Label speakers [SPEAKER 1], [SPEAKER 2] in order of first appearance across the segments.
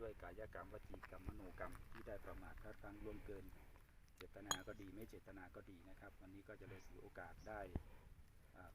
[SPEAKER 1] ด้วยกายกรรมวจีกรรมมโนกรรมที่ได้ประมาทพลาดพลั้งล่วงเกิน เจตนาก็ดีไม่เจตนาก็ดีนะครับ วันนี้ก็จะเลยถือโอกาสได้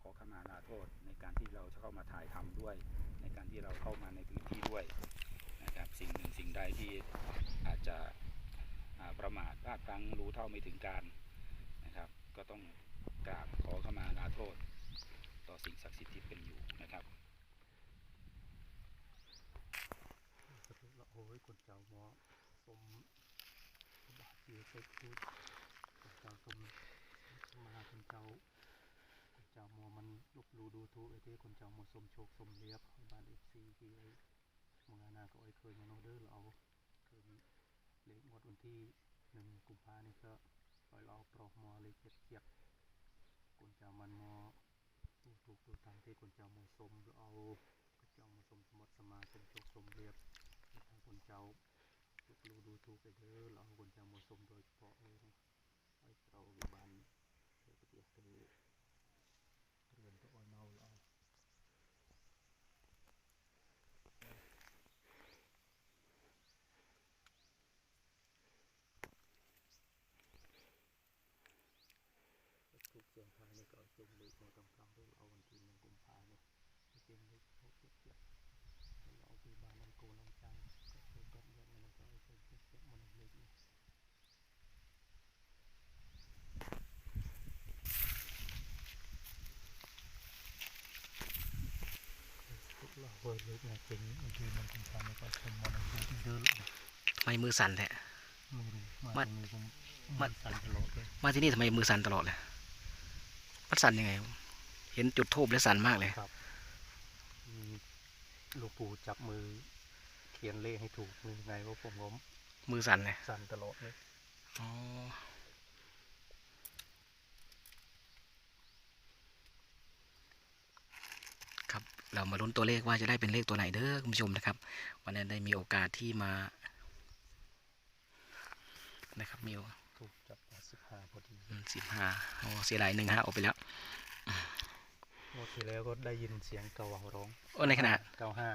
[SPEAKER 1] ขอขมาลาโทษในการที่เราจะเข้ามาถ่ายทำด้วย ในการที่เราเข้ามาในพื้นที่ด้วยนะครับสิ่งหนึ่งสิ่งใดที่อาจจะประมาทพลาดพลั้งรู้เท่าไม่ถึงการนะครับ ก็ต้องกราบขอขมาลาโทษ ต่อสิ่งศักดิ์สิทธิ์ที่เป็นอยู่นะครับ
[SPEAKER 2] สรุปแล้วโอ้ย คนเจ้าหมอสมบาทเสียเซ็กพูดคนเจ้าสมมาคนเจ้าคนเจ้าหมอมันลุกลูดูทูไอ้ที่คนเจ้าหมอสมโชคสมเลียบบ้านเอฟซีที่ไอ้เมืองานาก็ไอ้เคยมาโนเดอร์เราเคยเลขงดวันที่หนึ่งกุมภาเนี่ก็ปล่อยเราปลอกมอเลยเจ็ดเจ็ดคนเจ้ามันมอดูถูกดูตามที่คนเจ้าหมอสมเราเอาคนเจ้าหมอสมสมบัติสมาสมโชคสมเลียบ ខាងកូនចៅលោកលូឌូទូកឯដឺលោកកូនចៅមកសុំដោយពកអើហើយត្រូវវាបានទៅប្រទេសទៅរឿងទៅអល់ណៅល្អគ្រប់ជាងហើយនេះក៏ជុំលើកមកកំកំទៅល្អបន្តិចនឹងកុំផានេះជុំលើកទៅទៀតល្អពីបាននឹងគូនឹង ทีมันเป็นความไม่ก็ชมมันดูเดิน
[SPEAKER 3] ทำไมมือสั่นแท้
[SPEAKER 2] ไม่รู้มา
[SPEAKER 3] มั
[SPEAKER 2] ต
[SPEAKER 3] ด
[SPEAKER 2] รงนี้ผม
[SPEAKER 3] มั
[SPEAKER 2] มั
[SPEAKER 3] ด
[SPEAKER 2] นสั่นตลอดเลย
[SPEAKER 3] มาที่นี่ทำไมมือสั่นตลอดเลยมันสั่นยังไง เห็นจุดทูบแล้วสั่นมากเลย
[SPEAKER 2] มีลูกปู่จับมือเขียนเลขให้ถูกมือไงว่าผมผม
[SPEAKER 3] มือสั่นเลย
[SPEAKER 2] สั่นตลอดเลย
[SPEAKER 3] อ๋อครับ เรามาลุ้นตัวเลขว่าจะได้เป็นเลขตัวไหนเด้อคุณผู้ชมนะครับ วันนั้นได้มีโอกาสที่มา นะครับมี
[SPEAKER 2] ถูกจับมาสิบห้าพอดี
[SPEAKER 3] สิบห้าโอ้เสียดายหนึ่งฮะออกไปแล้ว
[SPEAKER 2] งวดที่แล้วก็ได้ยินเสียงเกาเหวาร้อง
[SPEAKER 3] โอ้ในขณะ
[SPEAKER 2] เก้าห้า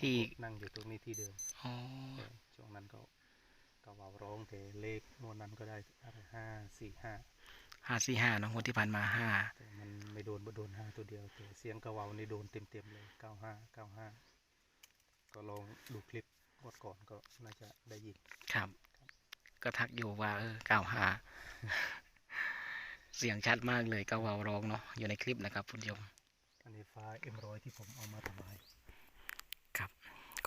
[SPEAKER 3] ที่
[SPEAKER 2] นั่งอยู่ตรงนี้ที่เดิม
[SPEAKER 3] อ๋อ
[SPEAKER 2] แต่ช่วงนั้นก็เกาเหวาร้องแต่เลขงวดนั้นก็ได้อะไรห้าสี่ห้า
[SPEAKER 3] ห้าสี่ห้าเนอะงวดที่ผ่านมาห้า
[SPEAKER 2] แต่มันไม่โดนบ่โดนห้าตัวเดียวแต่เสียงเกาเหวานี่โดนเต็มเต็มๆเลยเก้าห้าเก้าห้าก็ลองดูคลิปงวดก่อนก็น่าจะได้ยิน
[SPEAKER 3] ครับ ก็ทักอยู่ว่าเออเก้าห้าเสียงชัดมากเลยเก้าเวาร้องเนาะอยู่ในคลิปนะครับคุณผู้ชม
[SPEAKER 2] อันนี้ฟ้าเอ็มร้อยที่ผมเอามาทำลาย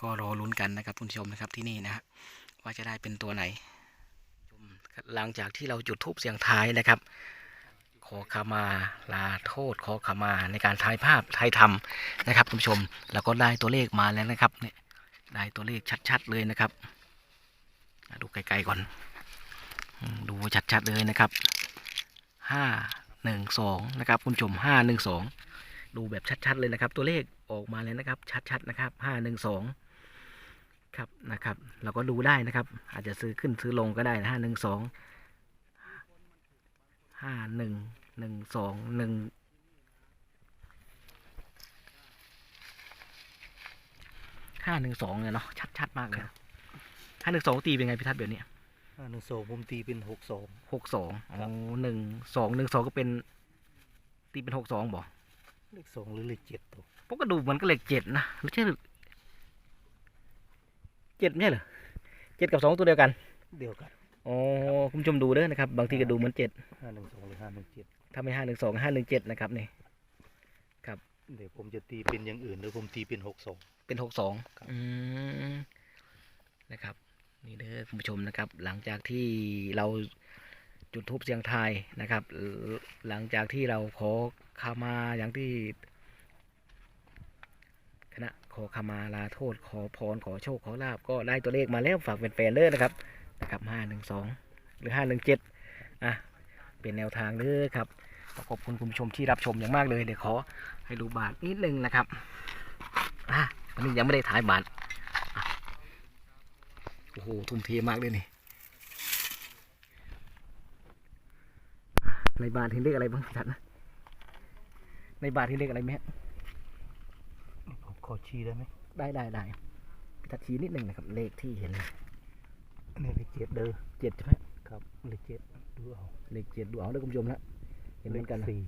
[SPEAKER 3] ก็รอลุ้นกันนะครับคุณผู้ชมนะครับที่นี่นะฮะว่าจะได้เป็นตัวไหนชม หลังจากที่เราจุดทูปเสียงท้ายนะครับ ขอขมาลาโทษ ขอขมาในการถ่ายภาพถ่ายทำนะครับคุณผู้ชมแล้วก็ได้ตัวเลขมาแล้วนะครับเนี่ยได้ตัวเลขชัด ๆ เลยนะครับ ดูไกลๆก่อน ดูชัด ๆ เลยนะครับห้าหนึ่งสองนะครับคุณผู้ชมห้าหนึ่งสองดูแบบชัด ๆ เลยนะครับ ตัวเลขออกมาเลยนะครับ ชัด ๆ นะครับห้าหนึ่งสอง ครับนะครับ เราก็ดูได้นะครับ อาจจะซื้อขึ้นซื้อลงก็ได้นะห้าหนึ่งสองห้าหนึ่งหนึ่งสองหนึ่งห้าหนึ่งสองเนี่ยเนาะชัดๆมากเลยห้าหนึ่งสองตีเป็นไงพี่ทัศน์เดี๋ยวนี้
[SPEAKER 2] ห้าหนึ่งสองผมตีเป็นหกสอง
[SPEAKER 3] หกสองอ๋อหนึ่งสองหนึ่งสองก็เป็น ตีเป็นหกสองบอก
[SPEAKER 2] เลขสองหรือเลขเจ็ดตัว
[SPEAKER 3] ผมก็ดูเหมันก็เลขเจ็ดนะไม่ใช่ เจ็ดไม่ใช่เหรอเจ็ดกับสองตัวเดียวกัน
[SPEAKER 2] เดียวกัน
[SPEAKER 3] อ๋อคุณผู้ชมดูเด้อนะครับบางทีก็ดูเหมือนเจ็ด
[SPEAKER 2] ห้าหนึ่งสองหรือห้าหนึ่งเจ็ด
[SPEAKER 3] ถ้าไม่ห้าหนึ่งสองห้าหนึ่งเจ็ดนะครับนี่
[SPEAKER 2] เดี๋ยวผมจะตีเป็นอย่างอื่นหรือผมตีเป็นหกสอง
[SPEAKER 3] เป็นหกสอง
[SPEAKER 2] ครับ
[SPEAKER 3] อืมนะครับนี่เด้อคุณผู้ชมนะครับ หลังจากที่เราจุดทูปเสียงทายนะครับเอ่อหลังจากที่เราขอขมาอย่างที่คณะข อขมาลาโทษ ขอพร ขอโชค ขอลาบ ก็ได้ตัวเลขมาแล้วฝากแฟนๆเด้อนะครับ นะครับห้าหนึ่งสองหรือห้าหนึ่งเจ็ดอะ เป็นแนวทางเด้อครับ ขอบคุณคุณผู้ชมที่รับชมอย่างมากเลย เดี๋ยวขอให้ดูบาทนิดนึงนะครับ อะวันนี้ยังไม่ได้ถ่ายบาทโอ้โห ทุ่มเทมากเลยนี่ ในบาทเห็นเลขอะไรบ้างจัดนะ ในบาทเห็นเลขอะไรไหมฮะ
[SPEAKER 2] ผม ขอชี้ได้ไหม
[SPEAKER 3] ได้ได้ได้ทัดชี้นิดหนึ่งนะครับ เลขที่เห็นเลย
[SPEAKER 2] อันนี้เลขเจ็ดเด้อ
[SPEAKER 3] เจ็ดใช่ไหม
[SPEAKER 2] ครับเลขเจ็ดดูเอา
[SPEAKER 3] เลขเจ็ดดูเอาเลยคุณผู้ชมนะเห็นเหมือนกันนะ
[SPEAKER 2] สี่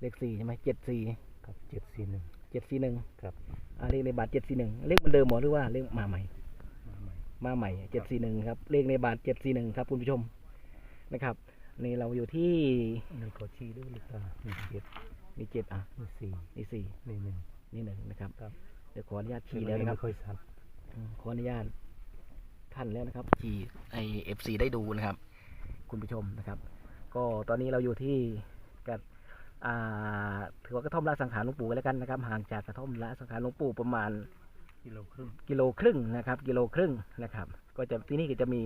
[SPEAKER 3] เลขสี่ใช่ไหมเจ็ดสี่
[SPEAKER 2] ครับเจ็ดสี่หนึ่ง
[SPEAKER 3] เจ็ดสี่หนึ่ง
[SPEAKER 2] ครับ
[SPEAKER 3] อ่าเลขในบัตรเจ็ดสี่หนึ่งเลขเหมันเดิมหมอหรือว่าเลขมาใหม่
[SPEAKER 2] มาใหม่
[SPEAKER 3] มาใหม่เจ็ดสี่หนึ่งครับ เลขในบัตรเจ็ดสี่หนึ่งครับคุณผู้ชมนะครับนี่เราอยู่ที่
[SPEAKER 2] อันนี้ขอชี้ด้วยเลขตามีเจ็ด
[SPEAKER 3] นี่เจ็ดอะ
[SPEAKER 2] มีสี่
[SPEAKER 3] นี่สี่
[SPEAKER 2] มีหนึ่ง
[SPEAKER 3] นี่หนึ่งนะครับ
[SPEAKER 2] ครับ
[SPEAKER 3] เดี๋ยวขออนุญาตชี้แล้วนะครับ
[SPEAKER 2] ไม่ค่อยชัด
[SPEAKER 3] อืมขออนุญาตท่านแล้วนะครับ ที่ไอเอฟซีได้ดูนะครับ คุณผู้ชมนะครับ ก็ตอนนี้เราอยู่ที่กับอ่าถือว่ากระท่อมละสังขารหลวงปู่กันแล้วกันนะครับ ห่างจากกระท่อมละสังขารหลวงปู่ประมาณ
[SPEAKER 2] กิโลครึ่ง
[SPEAKER 3] กิโลครึ่งนะครับ กิโลครึ่งนะครับ ก็จะที่นี่ก็จะมี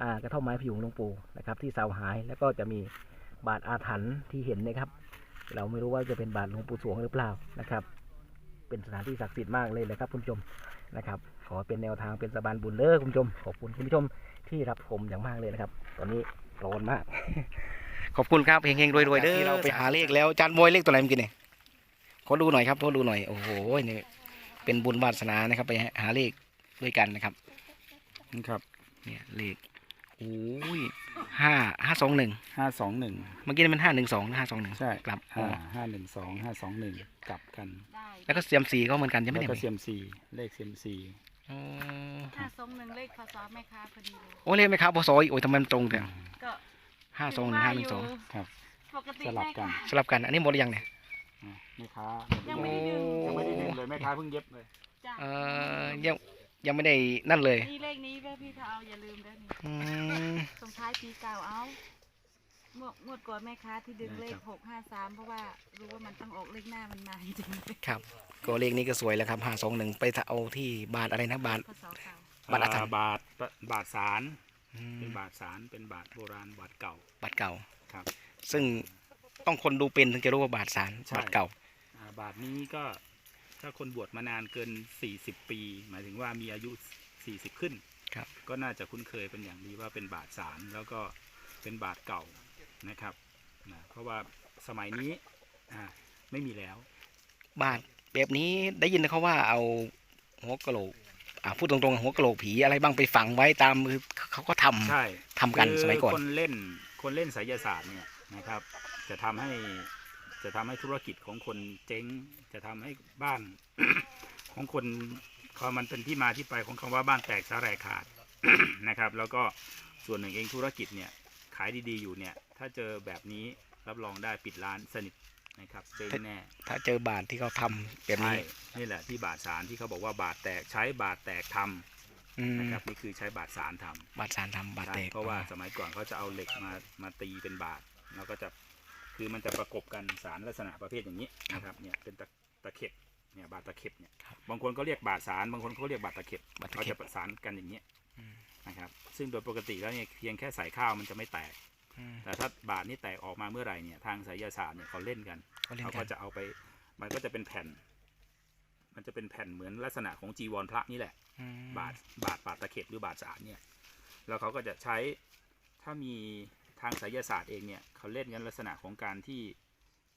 [SPEAKER 3] อ่ากระท่อมไม้พยุงหลวงปู่นะครับ ที่เสาหายแล้วก็จะมีบาทอาถรรพ์ที่เห็นนะครับ เราไม่รู้ว่าจะเป็นบาทหลวงปู่สวงหรือเปล่านะครับ เป็นสถานที่ศักดิ์สิทธิ์มากเลยนะครับคุณผู้ชมนะครับ ขอเป็นแนวทางเป็นสะบานบุญเด้อคุณผู้ชม ขอบคุณคุณผู้ชมที่รับชมอย่างมากเลยนะครับ ตอนนี้ร้อนมาก ขอบคุณครับเฮงๆรวยๆเด้อที่เราไปหาเลขแล้วจานบอยเลขตัวไหนเมื่อกี้เนี่ยขอดูหน่อยครับขอดูหน่อยโอ้โหนี่เป็นบุญวาสนานะครับ ไปหาเลขด้วยกันนะครับ
[SPEAKER 1] ครับ
[SPEAKER 3] เนี่ยเลขโอ้ยห้าห้าสองหนึ่ง
[SPEAKER 1] ห้าสองหนึ่ง
[SPEAKER 3] เมื่อกี้มันห้าหนึ่งสองห้าสองหนึ่ง
[SPEAKER 1] ใช่
[SPEAKER 3] กลับอ๋
[SPEAKER 1] ห้า
[SPEAKER 3] อ
[SPEAKER 1] ห้าหนึ่งสองห้าสองหนึ่งกลับกัน
[SPEAKER 4] ได้
[SPEAKER 3] แล้วก็เซียมซีก็เหมือนกันใช่ไหม
[SPEAKER 1] แล้ว
[SPEAKER 3] เนี่ย
[SPEAKER 1] ก็เซียมซีเลขเซียมซี
[SPEAKER 3] อ๋อ
[SPEAKER 4] ห้าสองหนึ่งเลขพศแม่ค้าพอดีเลย
[SPEAKER 3] โอ้เลขไหมครับพอซอยโอ้ยทำไมมันตรงแต่
[SPEAKER 4] ก็
[SPEAKER 3] ห้าสองหนึ่งห้าหนึ่งสอง
[SPEAKER 1] ครับ
[SPEAKER 4] ปกติ
[SPEAKER 1] สลับ
[SPEAKER 4] แม่
[SPEAKER 1] กัน
[SPEAKER 4] ค้า
[SPEAKER 3] สลับกันอันนี้หมดหรือยังเนี่ย
[SPEAKER 1] อะแม่ค้า
[SPEAKER 4] ยังไม่ได้ดึง
[SPEAKER 1] ยังไม่ได้ดึงเลยแม่ค้าเพิ่งเย็บเลย
[SPEAKER 4] จ้ะ
[SPEAKER 3] เออยังยังไม่ได้นั่นเลย
[SPEAKER 4] นี่เลขนี้เด้อพี่ถ้าเอาอย่าลืมเด้อนี่
[SPEAKER 3] อืม
[SPEAKER 4] ส่งท้ายปีเก่าเอา งวดงวดก่อนแม่ค้าที่ดึงเลขหกห้าสามเพราะว่ารู้ว่ามันต้องออกเลขหน้ามันมาจริงๆ
[SPEAKER 3] ครับ ก็เลขนี้ก็สวยแล้วครับห้าสองหนึ่งไปเอาที่บาทอะไรนะบาท
[SPEAKER 4] พศเก่า
[SPEAKER 3] บาทอาถรรพ์
[SPEAKER 1] บาทบาทสาร
[SPEAKER 3] อืม
[SPEAKER 1] เป็นบาทสารเป็นบาทโบราณบาทเก่า
[SPEAKER 3] บาทเก่า
[SPEAKER 1] ครับ
[SPEAKER 3] ซึ่งต้องคนดูเป็นถึงจะรู้ว่าบาทสาร
[SPEAKER 1] ใช่
[SPEAKER 3] บาทเก่า
[SPEAKER 1] อ่าบาทนี้ก็ถ้าคนบวชมานานเกิน 40 ปี หมายถึงว่ามีอายุ 40 ขึ้น
[SPEAKER 3] ครับ
[SPEAKER 1] ก็น่าจะคุ้นเคยเป็นอย่างดีว่าเป็นบาทสารแล้วก็เป็นบาทเก่า นะครับนะเพราะว่าสมัยนี้อ่าไม่มีแล้ว
[SPEAKER 3] บาทแบบนี้ได้ยินเขาว่าเอาหัวกะโหลกอ่าพูดตรงๆหัวกะโหลกผีอะไรบ้างไปฝังไว้ตามมือเขาก็ทำ
[SPEAKER 1] ใช่
[SPEAKER 3] ทำกัน
[SPEAKER 1] คือ
[SPEAKER 3] สมัยก่อน
[SPEAKER 1] คนเล่นคนเล่นไสยศาสตร์เนี่ยนะครับ จะทำให้จะทำให้ธุรกิจของคนเจ๊ง จะทำให้บ้านของคนพอมันเป็นที่มาที่ไปของคำว่าบ้านแตกสาแหรกขาดนะครับ แล้วก็ส่วนหนึ่งเองธุรกิจเนี่ยขายดีๆอยู่เนี่ย ถ้าเจอแบบนี้รับรองได้ปิดร้านสนิทนะครับเจ๊งแน่
[SPEAKER 3] ถ้าเจอบาทที่เขาทำแบบ
[SPEAKER 1] ใช่
[SPEAKER 3] นี้
[SPEAKER 1] นี่แหละที่บาทสารที่เขาบอกว่าบาทแตกใช้บาทแตกทำ
[SPEAKER 3] อืม
[SPEAKER 1] นะครับนี่คือใช้บาทสารทำ
[SPEAKER 3] บาทสารทำบาท
[SPEAKER 1] ใช่
[SPEAKER 3] แตก
[SPEAKER 1] เพราะว่าสมัยก่อนเขาจะเอาเหล็กมามาตีเป็นบาทแล้วก็จะคือมันจะประกบกันสารลักษณะประเภทอย่างนี้นะครับเนี่ยเป็นตะตะเข็บเนี่ยบาทตะเข็บเนี่ยบางคนก็เรียกบาทสารบางคนเขาเรียกบาทตะเข็บบา
[SPEAKER 3] ทตะ
[SPEAKER 1] เขา
[SPEAKER 3] เข็
[SPEAKER 1] จะ
[SPEAKER 3] บ
[SPEAKER 1] ประสานกันอย่างนี้ย
[SPEAKER 3] อืม
[SPEAKER 1] นะครับ ซึ่งโดยปกติแล้วเนี่ยเพียงแค่ใส่ข้าวมันจะไม่แตก
[SPEAKER 3] อืม
[SPEAKER 1] แต่ถ้าบาทนี่แตกออกมาเมื่อไหร่เนี่ยทางไสยศาสตร์เนี่ยเขาเล่นกัน
[SPEAKER 3] เขาเล่น
[SPEAKER 1] เขา
[SPEAKER 3] กั
[SPEAKER 1] ก็
[SPEAKER 3] น
[SPEAKER 1] จะเอาไป มันก็จะเป็นแผ่น มันจะเป็นแผ่นเหมือนลักษณะของจีวรพระนี่แหละ
[SPEAKER 3] อืม
[SPEAKER 1] บาทบาทบาทตะเข็บหรือบาทสารเนี่ย แล้วเขาก็จะใช้ถ้ามีทางไสยศาสตร์เองเนี่ยเขาเล่นกันลักษณะของการที่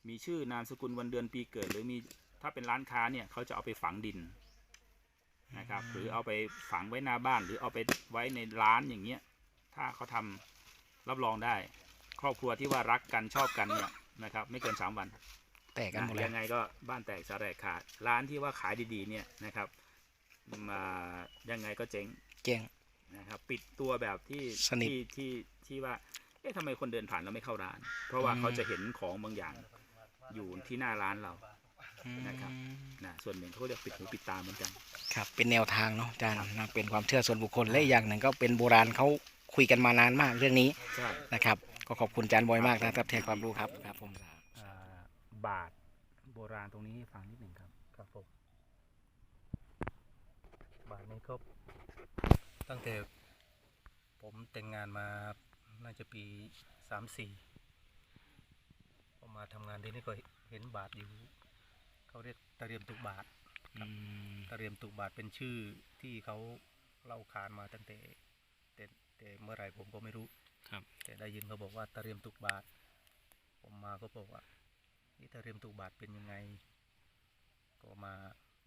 [SPEAKER 1] มีชื่อนามสกุลวันเดือนปีเกิด หรือมีถ้าเป็นร้านค้าเนี่ยเขาจะเอาไปฝังดินนะครับ หรือเอาไปฝังไว้หน้าบ้าน หรือเอาไปไว้ในร้านอย่างเงี้ย ถ้าเขาทำ รับรองได้ ครอบครัวที่ว่ารักกันชอบกันเนี่ยนะครับ ไม่เกินสามวัน
[SPEAKER 3] แตกกันหมด
[SPEAKER 1] นะ
[SPEAKER 3] แล้
[SPEAKER 1] ยั
[SPEAKER 3] ว
[SPEAKER 1] งไงก็บ้านแตกสาแหรกขาดร้านที่ว่าขายดีๆเนี่ยนะครับมายังไงก็เจ๊ง
[SPEAKER 3] เก่ง
[SPEAKER 1] นะครับปิดตัวแบบที่
[SPEAKER 3] สนิท
[SPEAKER 1] ที่ที่ที่ว่าเอ๊ะทำไมคนเดินผ่านแล้วไม่เข้าร้าน เพราะว่า
[SPEAKER 3] อืม
[SPEAKER 1] เขาจะเห็นของบางอย่างอยู่ที่หน้าร้านเรานะครับ
[SPEAKER 3] อืม
[SPEAKER 1] นะส่วนหนึ่งเขาเรียกปิดหูปิดตาเหมือนกัน
[SPEAKER 3] ครับ เป็นแนวทางเนาะอาจารย์นะเป็นความเชื่อส่วนบุคคลและอีกอย่างหนึ่งก็เป็นโบราณเขา คุยกันมานานมากเรื่องนี้
[SPEAKER 1] ใช่
[SPEAKER 3] นะครับ ก็ขอบคุณอาจารย์บอยมากนะครับแทนความรู้ครับครับผม
[SPEAKER 1] บาทโบราณตรงนี้ฟังนิดหนึ่งครับ
[SPEAKER 2] ครับผมบาทนี้ก็ตั้งแต่ผมแต่งงานมาน่าจะปีสามสี่พอมาทำงานที่นี่ก็เห็นบาทอยู่ เขาเรียกตะเรียมตุกบาท
[SPEAKER 3] อืม
[SPEAKER 2] ตะเรียมตุกบาทเป็นชื่อที่เขาเล่าขานมาตั้งแต่ แต่แต่เมื่อไหร่ผมก็ไม่รู้
[SPEAKER 3] ครับ
[SPEAKER 2] แต่ได้ยินเขาบอกว่าตะเรียมตุกบาท ผมมาก็บอกว่านี่ตะเรียมตุกบาทเป็นยังไง ก็มา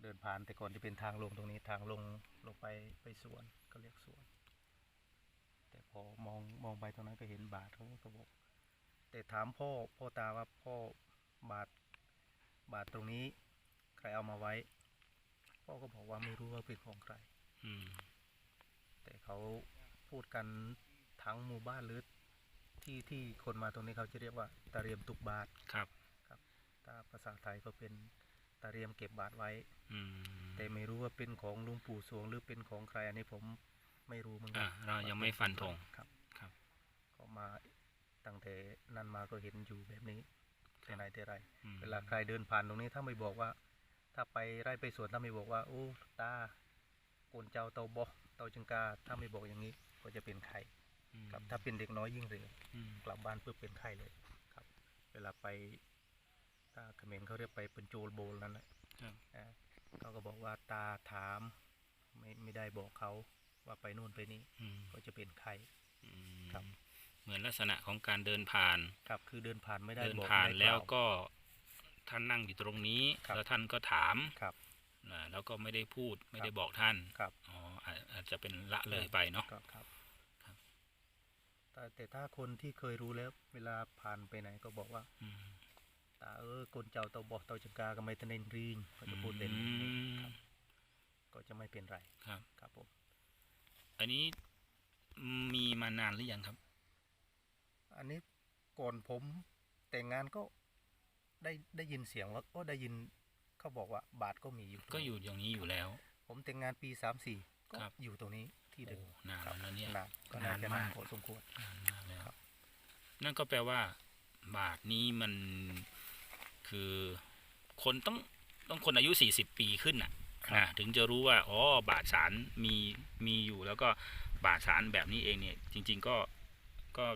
[SPEAKER 2] เดินผ่านแต่ก่อนจะเป็นทางลงตรงนี้ทางลงลงไปไปสวนก็เรียกสวน แต่พอมองมองไปตรงนั้นก็เห็นบาทเขาก็บอก แต่ถามพ่อพ่อตาว่าพ่อบาทบาทตรงนี้ ใครเอามาไว้ พ่อก็บอกว่าไม่รู้ว่าเป็นของใคร
[SPEAKER 1] อืม
[SPEAKER 2] แต่เขา พูดกันทั้งหมู่บ้านหรือที่ที่คนมาตรงนี้เขาจะเรียกว่าตาเรียมตุกบาท
[SPEAKER 1] ครับ
[SPEAKER 2] ถ้าภาษาไทยก็เป็นตาเรียมเก็บบาทไว้
[SPEAKER 1] อืม
[SPEAKER 2] แต่ไม่รู้ว่าเป็นของหลุงปู่สวงหรือเป็นของใครอันนี้ผมไม่รู้เหมือนกั
[SPEAKER 1] อ่าเรายังไม่ฟันธง
[SPEAKER 2] ครับ
[SPEAKER 1] ครับ
[SPEAKER 2] ก็มาตั้งแต่นั้นมาก็เห็นอยู่แบบนี้แต่ไหนแต่ไร
[SPEAKER 1] อืม
[SPEAKER 2] เวลาใครเดินผ่านตรงนี้ถ้าไม่บอกว่า ถ้าไปไร่ไปสวนถ้าไม่บอกว่าโอ้ตาโกนเจ้าเตาบอเตาจึงกาถ้าไม่บอกอย่างนี้ ก็จะเป็นไข่
[SPEAKER 1] อืม
[SPEAKER 2] ครับถ้าเป็นเด็กน้อยยิ่งเร็ว
[SPEAKER 1] อืม
[SPEAKER 2] กลับบ้านปุ๊บเป็นไข้เลยครับ เวลาไปถ้าเขมรเขาเรียกไปเป็นโจลโบลนั่นแหละ
[SPEAKER 1] ครับ
[SPEAKER 2] อ่าเขาก็บอกว่าตาถามไม่ไม่ได้บอกเขาว่าไปนู่นไปนี่
[SPEAKER 1] อืม
[SPEAKER 2] ก็จะเป็นไข้
[SPEAKER 1] อืม
[SPEAKER 2] ครับ
[SPEAKER 1] เหมือนลักษณะของการเดินผ่าน
[SPEAKER 2] ครับคือเดินผ่านไม่ได้
[SPEAKER 1] เดิน
[SPEAKER 2] บอก
[SPEAKER 1] ผ่าน
[SPEAKER 2] ไม่ได้
[SPEAKER 1] แล้ว
[SPEAKER 2] กา
[SPEAKER 1] ก็ท่านนั่งอยู่ตรงนี้
[SPEAKER 2] ครับ
[SPEAKER 1] แล้วท่านก็ถาม
[SPEAKER 2] ครับ
[SPEAKER 1] อ่าแล้วก็ไม่ได้พูดไม่ได้
[SPEAKER 2] ครับ
[SPEAKER 1] บอกท่าน
[SPEAKER 2] ครับ
[SPEAKER 1] อ๋อ อาจอาจจะเป็นละเลยไปเนาะ
[SPEAKER 2] ก็ครับ
[SPEAKER 1] ครับ
[SPEAKER 2] แต่แต่ถ้าคนที่เคยรู้แล้ว เวลาผ่านไปไหนก็บอกว่า
[SPEAKER 1] อืม
[SPEAKER 2] ตาเออคนเจ้าเตาบอกเตาจังกาก็ไม่ตะเนนรีงก็จะพูดเล่นแบบนี้ครับ ก็จะไม่เป็นไร
[SPEAKER 1] ครับ
[SPEAKER 2] ครับผม
[SPEAKER 1] อันนี้มีมานานหรือยังครับ
[SPEAKER 2] อันนี้ก่อนผมแต่งงานก็ได้ได้ยินเสียงแล้วก็ได้ยินเขาบอกว่าบาทก็มีอยู่
[SPEAKER 1] ก็อยู่อย่างนี้อยู่แล้ว
[SPEAKER 2] ผมแต่งงานปีสามสี่ ก็
[SPEAKER 1] ครับ
[SPEAKER 2] อยู่ตรงนี้ที่
[SPEAKER 1] โอ้
[SPEAKER 2] เดิม
[SPEAKER 1] นาน
[SPEAKER 2] ครับ
[SPEAKER 1] แล้วเนี่ย
[SPEAKER 2] นานก็นาน
[SPEAKER 1] นาน
[SPEAKER 2] จะ
[SPEAKER 1] มาก
[SPEAKER 2] นานพอสมควร
[SPEAKER 1] นานมากแล้ว
[SPEAKER 2] ครับ
[SPEAKER 1] นั่นก็แปลว่า บาทนี้มันคือคนต้องต้องคนอายุสี่สิบปีขึ้นน่ะนะถึงจะรู้ว่าอ๋อบาทสารมีมีอยู่แล้วก็บาทสารแบบนี้เองเนี่ย จริง ๆก็ก็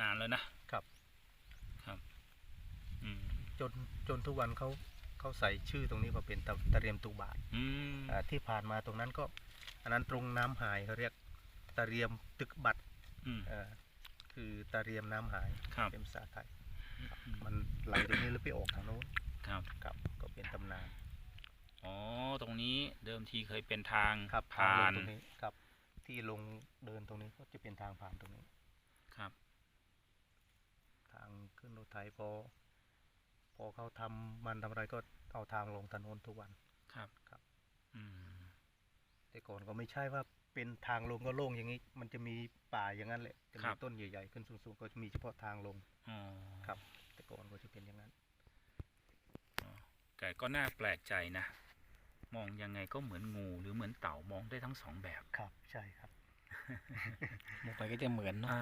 [SPEAKER 1] นานแล้วนะครับ ครับ อืม
[SPEAKER 2] จนจนทุกวันเขาเขาใส่ชื่อตรงนี้ว่าเป็นตะตะเรียมตุบาท
[SPEAKER 1] อืม
[SPEAKER 2] อ่าที่ผ่านมาตรงนั้นก็ อันนั้นตรงน้ำหายเขาเรียกตะเรียมตึกบัตร
[SPEAKER 1] อืม
[SPEAKER 2] เอ่อคือตะเรียมน้ำหาย
[SPEAKER 1] ครับ
[SPEAKER 2] เป็นภาษาไทยครับมันไหลตรงนี้แล้วไปออกทางโน้น
[SPEAKER 1] ครับ
[SPEAKER 2] ครับก็เป็นตำนาน
[SPEAKER 1] อ๋อตรงนี้เดิมทีเคยเป็นทาง
[SPEAKER 2] ครับทาง
[SPEAKER 1] ผ่า
[SPEAKER 2] ลง
[SPEAKER 1] น
[SPEAKER 2] ตรงนี้ครับ ที่ลงเดินตรงนี้ก็จะเป็นทางผ่านตรงนี้
[SPEAKER 1] ครับ
[SPEAKER 2] ทางขึ้นรถไถพอพอเขาทำมันทำอะไรก็เอาทางลงถนนทุกวัน
[SPEAKER 1] ครับ
[SPEAKER 2] ครับ
[SPEAKER 1] อืม
[SPEAKER 2] แต่ก่อนก็ไม่ใช่ว่าเป็นทางลงก็โล่งอย่างนี้ มันจะมีป่าอย่างนั้นแหละจะ
[SPEAKER 1] ครั
[SPEAKER 2] มี
[SPEAKER 1] บ
[SPEAKER 2] ต้นใหญ่ๆขึ้นสูงๆก็จะมีเฉพาะทางลง
[SPEAKER 1] อ๋อ
[SPEAKER 2] ครับ แต่ก่อนก็จะเป็นอย่างนั้น
[SPEAKER 1] แต่ก็น่าแปลกใจนะ มองยังไงก็เหมือนงูหรือเหมือนเต่ามองได้ทั้งสองแบบ
[SPEAKER 2] ครับใช่ครับ
[SPEAKER 1] มองไปก็จะเหมือนเนาะ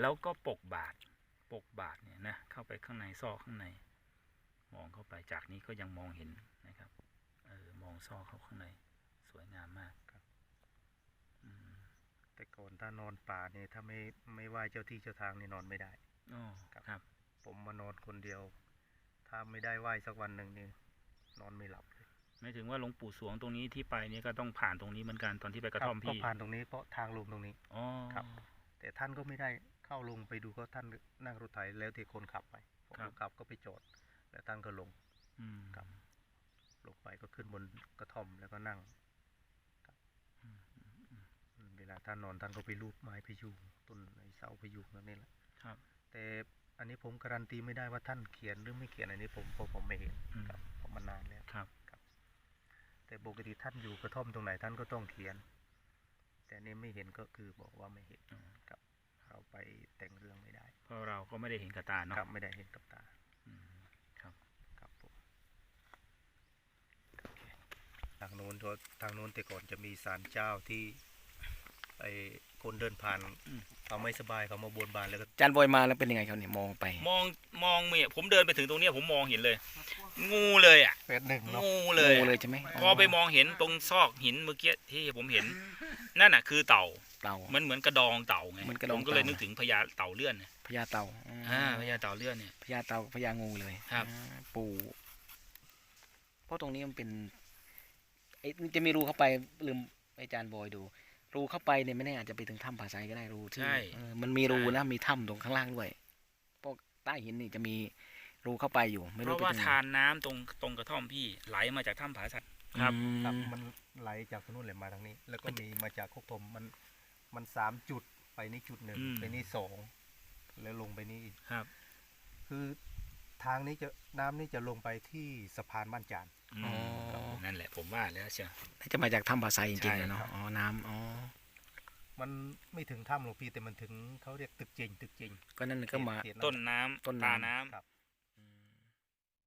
[SPEAKER 1] แล้วก็ปกบาท ปกบาทเนี่ยนะเข้าไปข้างในซอกข้างใน มองเข้าไปจากนี้ก็ยังมองเห็นนะครับ เออมองซอกเข้าข้างในส วยงามมาก
[SPEAKER 2] ครับ
[SPEAKER 1] อืม
[SPEAKER 2] แต่ก่อนถ้านอนป่าเนี่ยถ้าไม่ไม่ไหว้เจ้าที่เจ้าทางนี่นอนไม่ได้
[SPEAKER 1] อ๋อ
[SPEAKER 2] ครับ
[SPEAKER 1] ครับ
[SPEAKER 2] ผมมานอนคนเดียว ถ้าไม่ได้ไหว้สักวันหนึ่งนี่นอนไม่หลับเลย
[SPEAKER 1] ไม่ถึงว่าหลวงปู่สวงตรงนี้ที่ไปเนี่ยก็ต้องผ่านตรงนี้เหมือนกันตอนที่ไปกระ
[SPEAKER 2] คบ
[SPEAKER 1] ท่อม
[SPEAKER 2] ก็
[SPEAKER 1] พี่
[SPEAKER 2] ผ่านตรงนี้เพราะทางลงตรงนี้
[SPEAKER 1] อ๋อ
[SPEAKER 2] ครับ แต่ท่านก็ไม่ได้เข้าลงไปดูก็ท่านนั่งรถไถแล้วที่คนขับไปพอ
[SPEAKER 1] ครับ
[SPEAKER 2] คนขับก็ไปจอดแล้วท่านก็ลง
[SPEAKER 1] อืม
[SPEAKER 2] ครับลงไปก็ขึ้นบนกระท่อมแล้วก็นั่งครับ
[SPEAKER 1] อืมอืมอืม
[SPEAKER 2] อืมเว ลาท่านนอนท่านก็ไปลูบไม้พยุงต้นไอ้เสาพยุงนั่นนี่แหละ
[SPEAKER 1] ครับ
[SPEAKER 2] แต่อันนี้ผมการันตีไม่ได้ว่าท่านเขียนหรือไม่เขียนอันนี้ผมเพราะผมไม่เห็น
[SPEAKER 1] อืม
[SPEAKER 2] ครับเพราะมันนานแล้ว
[SPEAKER 1] ครับ
[SPEAKER 2] แต่ปกติท่านอยู่กระท่อมตรงไหนท่านก็ต้องเขียน แต่นี่ไม่เห็นก็คือบอกว่าไม่เห็น
[SPEAKER 1] อืม
[SPEAKER 2] ครับ เราไปแต่งเรื่องไม่ได้
[SPEAKER 1] เพราะเราก็ไม่ได้เห็นกับตาเนาะ
[SPEAKER 2] ครับไม่ได้เห็นกับตา
[SPEAKER 1] อืมครับ
[SPEAKER 2] ครับผมโอเคทางโน้นก็ทางโน้นแต่ก่อนจะมีศาลเจ้าที่ ไอ้คนเดินผ่าน
[SPEAKER 1] อืม
[SPEAKER 2] เขาไม่สบายเขามาบนบานแล้วก็
[SPEAKER 1] จานบอยมาแล้วเป็นยังไงครับเนี่ยมองไป
[SPEAKER 3] มองมองเมียผมเดินไปถึงตรงเนี้ยผมมองเห็นเลย งูเลยอะ
[SPEAKER 2] เป็นหนึ่งเนาะ
[SPEAKER 3] งูเลย
[SPEAKER 1] งู
[SPEAKER 3] อะ
[SPEAKER 1] เลยใช่ไหม
[SPEAKER 3] พอไปมองเห็นตรงซอกหินเมื่อกี้ที่ผมเห็น นั่นน่ะคือเต่า
[SPEAKER 1] เต่า
[SPEAKER 3] มันเหมือนกระดองเต่าไง
[SPEAKER 1] เหมือนกระดอง
[SPEAKER 3] ผมก็เลย
[SPEAKER 1] เต่านึ
[SPEAKER 3] นึกถึงพญาเต่าเลื่อนน่ะ
[SPEAKER 1] พญาเต่า
[SPEAKER 3] อ่าพญาเต่าเลื่อนเนี่ย
[SPEAKER 1] พญาเต่าพญางูเลย
[SPEAKER 3] ครับ
[SPEAKER 1] อ่าปู่เพราะตรงนี้มันเป็นไอ้จะมีรูเข้าไปลืมอาจารย์บอยดู รูเข้าไปเนี่ยไม่แน่อาจจะไปถึงถ้ำผาไซก็ได้รูที่
[SPEAKER 3] ใช่
[SPEAKER 1] เออมันมีรูนะมีถ้ำตรงข้างล่างด้วยพวกใต้หินนี่จะมี
[SPEAKER 3] รูเข้าไปอยู่ ไม่
[SPEAKER 1] เพ
[SPEAKER 3] รู้
[SPEAKER 1] ราะว่า
[SPEAKER 3] ไปถึงไห
[SPEAKER 1] ทานน้ำตรงตรงกระท่อมพี่ไหลมาจากถ้ำผาสัตว์ ครับ
[SPEAKER 3] อืม
[SPEAKER 2] ครับมันไหลจากตรงนู้นเลยมาทางนี้ แล้วก็มีมาจากโคกธมมันมันสามจุดไปนี่จุดหนึ่ง
[SPEAKER 1] อืม
[SPEAKER 2] ไปนี่สองแล้วลงไปนี่อีก
[SPEAKER 1] ครับ
[SPEAKER 2] คือทางนี้จะน้ำนี่จะลงไปที่สะพานบ้านจาน
[SPEAKER 1] อืม
[SPEAKER 3] อ๋อ
[SPEAKER 1] ครับผมนั่นแหละผมว่าแล้วเชียว
[SPEAKER 3] น่าจะมาจากถ้ำภาษาจริงๆอะเนาะ
[SPEAKER 2] ใช่ครับ
[SPEAKER 3] อ๋อ น้ำอ๋อ
[SPEAKER 2] มันไม่ถึงถ้ำหรอกพี่แต่มันถึงเขาเรียกตึกเจงตึกเจง
[SPEAKER 3] ก็นั่นก็มา
[SPEAKER 2] เขต
[SPEAKER 1] ต้นน้ำ
[SPEAKER 3] ต้นน้ำ
[SPEAKER 1] ตาน้ำ
[SPEAKER 2] ครับ